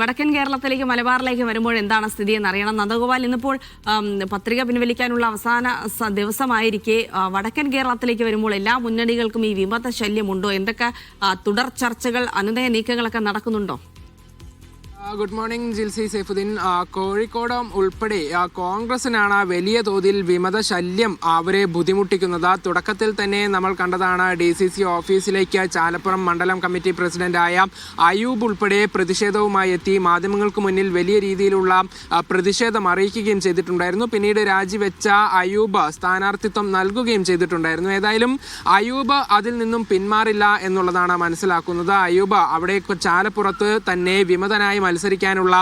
വടക്കൻ കേരളത്തിലേക്ക് മലബാറിലേക്ക് വരുമ്പോൾ എന്താണ് സ്ഥിതി എന്ന് അറിയണം നന്ദഗോപാൽ ഇന്നിപ്പോൾ പത്രിക പിൻവലിക്കാനുള്ള അവസാന ദിവസമായിരിക്കെ വടക്കൻ കേരളത്തിലേക്ക് വരുമ്പോൾ എല്ലാ മുന്നണികൾക്കും ഈ വിമത ശല്യമുണ്ടോ? എന്തൊക്കെ തുടർ ചർച്ചകൾ അനുനയ നീക്കങ്ങളൊക്കെ നടക്കുന്നുണ്ടോ? Good morning Jilsi Saifuddin. കോഴിക്കോടം ഉൾപ്പെടെ കോൺഗ്രസിനാണ് വലിയ തോതിൽ വിമത ശല്യം അവരെ ബുദ്ധിമുട്ടിക്കുന്നത്. തുടക്കത്തിൽ തന്നെ നമ്മൾ കണ്ടതാണ് ഡി സി സി ഓഫീസിലേക്ക് ചാലപ്പുറം മണ്ഡലം കമ്മിറ്റി പ്രസിഡന്റായ അയൂബ് ഉൾപ്പെടെ പ്രതിഷേധവുമായി എത്തി. മാധ്യമങ്ങൾക്ക് മുന്നിൽ വലിയ രീതിയിലുള്ള പ്രതിഷേധം അറിയിക്കുകയും ചെയ്തിട്ടുണ്ടായിരുന്നു. പിന്നീട് രാജിവെച്ച അയൂബ് സ്ഥാനാർത്ഥിത്വം നൽകുകയും ചെയ്തിട്ടുണ്ടായിരുന്നു. ഏതായാലും അയൂബ് അതിൽ നിന്നും പിന്മാറില്ല എന്നുള്ളതാണ് മനസ്സിലാക്കുന്നത്. അയൂബ് അവിടെ ചാലപ്പുറത്ത് തന്നെ വിമതനായി മത്സരിക്കാനുള്ള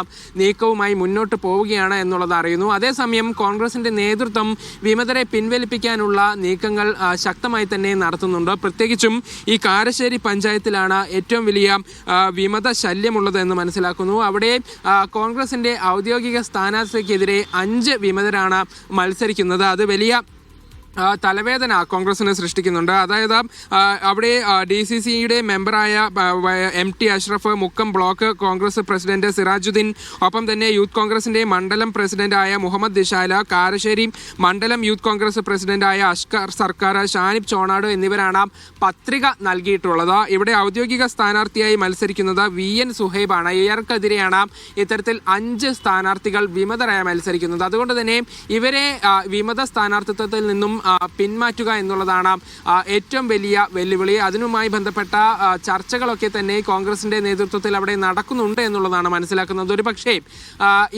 നീക്കവുമായി മുന്നോട്ട് പോവുകയാണ് എന്നുള്ളത് അറിയുന്നു. അതേസമയം കോൺഗ്രസിന്റെ നേതൃത്വം വിമതരെ പിൻവലിപ്പിക്കാനുള്ള നീക്കങ്ങൾ ശക്തമായി തന്നെ നടത്തുന്നുണ്ട്. പ്രത്യേകിച്ചും ഈ കാരശ്ശേരി പഞ്ചായത്തിലാണ് ഏറ്റവും വലിയ വിമത ശല്യമുള്ളത് എന്ന് മനസ്സിലാക്കുന്നു. അവിടെ കോൺഗ്രസിന്റെ ഔദ്യോഗിക സ്ഥാനാർത്ഥിക്കെതിരെ അഞ്ച് വിമതരാണ് മത്സരിക്കുന്നത്. അത് വലിയ തലവേദന കോൺഗ്രസിന് സൃഷ്ടിക്കുന്നുണ്ട്. അതായത് അവിടെ ഡി സി സിയുടെ മെമ്പറായ M T Ashraf Mukkam block Congress president Sirajuddin ഒപ്പം തന്നെ യൂത്ത് കോൺഗ്രസിന്റെ മണ്ഡലം പ്രസിഡന്റായ മുഹമ്മദ് ദിശാല കാരശ്ശേരി മണ്ഡലം യൂത്ത് കോൺഗ്രസ് പ്രസിഡന്റായ അഷ്കർ സർക്കാർ ഷാനിബ് ചോണാട് എന്നിവരാണ് പത്രിക നൽകിയിട്ടുള്ളത്. ഇവിടെ ഔദ്യോഗിക സ്ഥാനാർത്ഥിയായി മത്സരിക്കുന്നത് വി എൻ സുഹൈബാണ്. ഇയാൾക്കെതിരെയാണ് ഇത്തരത്തിൽ അഞ്ച് സ്ഥാനാർത്ഥികൾ വിമതരായ മത്സരിക്കുന്നത്. അതുകൊണ്ട് തന്നെ ഇവരെ വിമത സ്ഥാനാർത്ഥിത്വത്തിൽ നിന്നും പിന്മാറ്റുക എന്നുള്ളതാണ് ഏറ്റവും വലിയ വെല്ലുവിളി. അതിനുമായി ബന്ധപ്പെട്ട ചർച്ചകളൊക്കെ തന്നെ കോൺഗ്രസിന്റെ നേതൃത്വത്തിൽ അവിടെ നടക്കുന്നുണ്ട് എന്നുള്ളതാണ് മനസ്സിലാക്കുന്നത്. ഒരു പക്ഷേ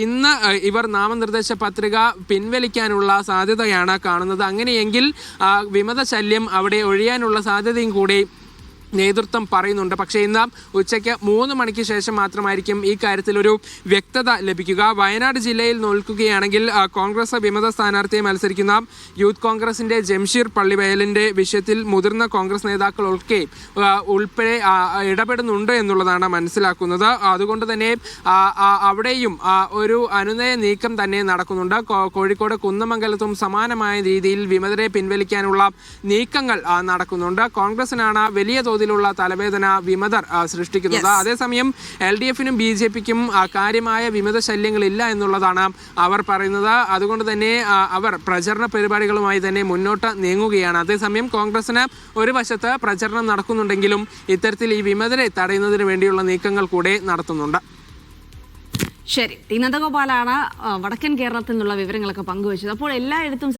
ഇന്ന് ഇവർ നാമനിർദ്ദേശ പത്രിക പിൻവലിക്കാനുള്ള സാധ്യതയാണ് കാണുന്നത്. അങ്ങനെയെങ്കിൽ വിമത ശല്യം അവിടെ ഒഴിയാനുള്ള സാധ്യതയും കൂടി നേതൃത്വം പറയുന്നുണ്ട്. പക്ഷേ ഇന്ന് ഉച്ചയ്ക്ക് മൂന്ന് മണിക്ക് ശേഷം മാത്രമായിരിക്കും ഈ കാര്യത്തിൽ ഒരു വ്യക്തത ലഭിക്കുക. വയനാട് ജില്ലയിൽ നോക്കുകയാണെങ്കിൽ കോൺഗ്രസ് വിമത സ്ഥാനാർത്ഥിയെ മത്സരിക്കുന്ന യൂത്ത് കോൺഗ്രസിന്റെ ജംഷീർ പള്ളിവയലിന്റെ വിഷയത്തിൽ മുതിർന്ന കോൺഗ്രസ് നേതാക്കൾ ഒക്കെ ഉൾപ്പെടെ ഇടപെടുന്നുണ്ട് എന്നുള്ളതാണ് മനസ്സിലാക്കുന്നത്. അതുകൊണ്ട് തന്നെ അവിടെയും ഒരു അനുനയ നീക്കം തന്നെ നടക്കുന്നുണ്ട്. കോഴിക്കോട് കുന്നമംഗലത്തും സമാനമായ രീതിയിൽ വിമതരെ പിൻവലിക്കാനുള്ള നീക്കങ്ങൾ നടക്കുന്നുണ്ട്. കോൺഗ്രസിനാണ് വലിയ തോതിലുള്ള തലവേദന വിമതർ സൃഷ്ടിക്കുന്നത്. അതേസമയം എൽ ഡി എഫിനും ബി ജെ പിക്കും കാര്യമായ വിമത ശല്യങ്ങളില്ല എന്നുള്ളതാണ് അവർ പറയുന്നത്. അതുകൊണ്ട് തന്നെ അവർ പ്രചരണ പരിപാടികളുമായി തന്നെ മുന്നോട്ട് നീങ്ങുകയാണ്. അതേസമയം കോൺഗ്രസിന് ഒരു വശത്ത് പ്രചരണം നടക്കുന്നുണ്ടെങ്കിലും ഇത്തരത്തിൽ ഈ വിമതരെ തടയുന്നതിന് വേണ്ടിയുള്ള നീക്കങ്ങൾ കൂടെ നടത്തുന്നുണ്ട്. ശരി. ടി. നന്ദഗോപാലാണ് വടക്കൻ കേരളത്തിൽ നിന്നുള്ള വിവരങ്ങളൊക്കെ പങ്കുവച്ചത്. അപ്പോൾ എല്ലായിടത്തും